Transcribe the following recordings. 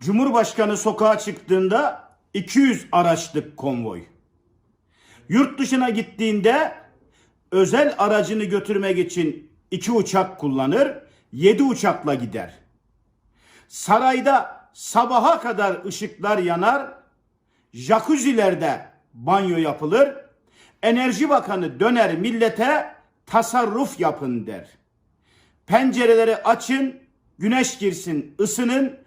Cumhurbaşkanı sokağa çıktığında 200 araçlık konvoy. Yurt dışına gittiğinde özel aracını götürmek için iki uçak kullanır, yedi uçakla gider. Sarayda sabaha kadar ışıklar yanar, jacuzzi'lerde banyo yapılır. Enerji Bakanı döner millete tasarruf yapın der. Pencereleri açın, güneş girsin, ısının.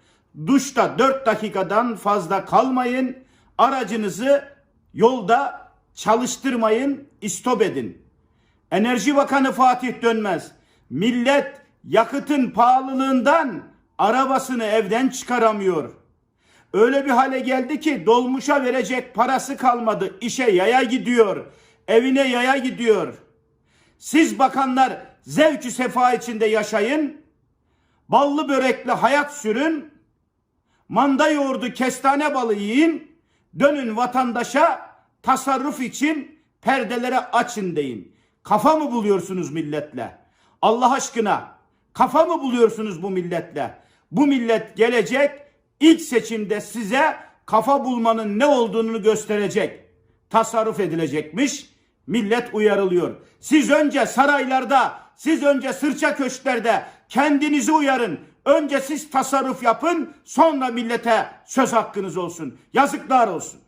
Duşta 4 dakikadan fazla kalmayın. Aracınızı yolda çalıştırmayın, istop edin. Enerji Bakanı Fatih Dönmez, millet yakıtın pahalılığından arabasını evden çıkaramıyor. Öyle bir hale geldi ki dolmuşa verecek parası kalmadı. İşe yaya gidiyor, evine yaya gidiyor. Siz bakanlar zevkü sefa içinde yaşayın. Ballı börekli hayat sürün. Manda yoğurdu kestane balı yiyin. Dönün vatandaşa tasarruf için perdeleri açın deyin. Kafa mı buluyorsunuz milletle? Allah aşkına kafa mı buluyorsunuz bu milletle? Bu millet gelecek ilk seçimde size kafa bulmanın ne olduğunu gösterecek. Tasarruf edilecekmiş. Millet uyarılıyor. Siz önce saraylarda, siz önce sırça köşklerde kendinizi uyarın. Önce siz tasarruf yapın, sonra millete söz hakkınız olsun. Yazıklar olsun.